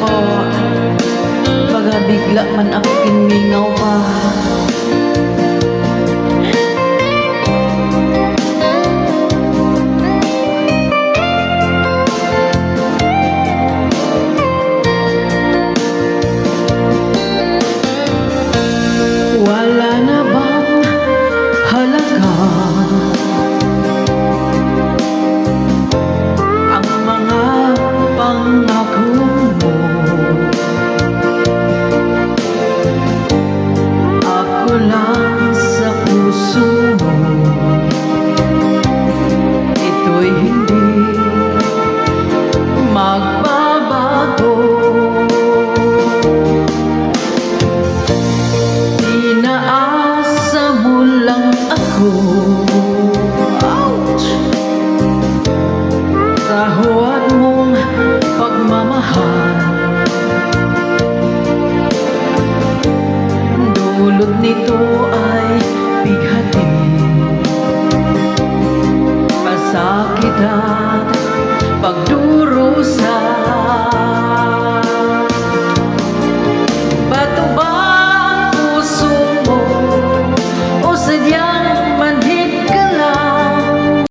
ka Baga man ako kinmingaw ako Ouch! Sa mong pagmamahal Dulot nito ay bighati Pasakit ang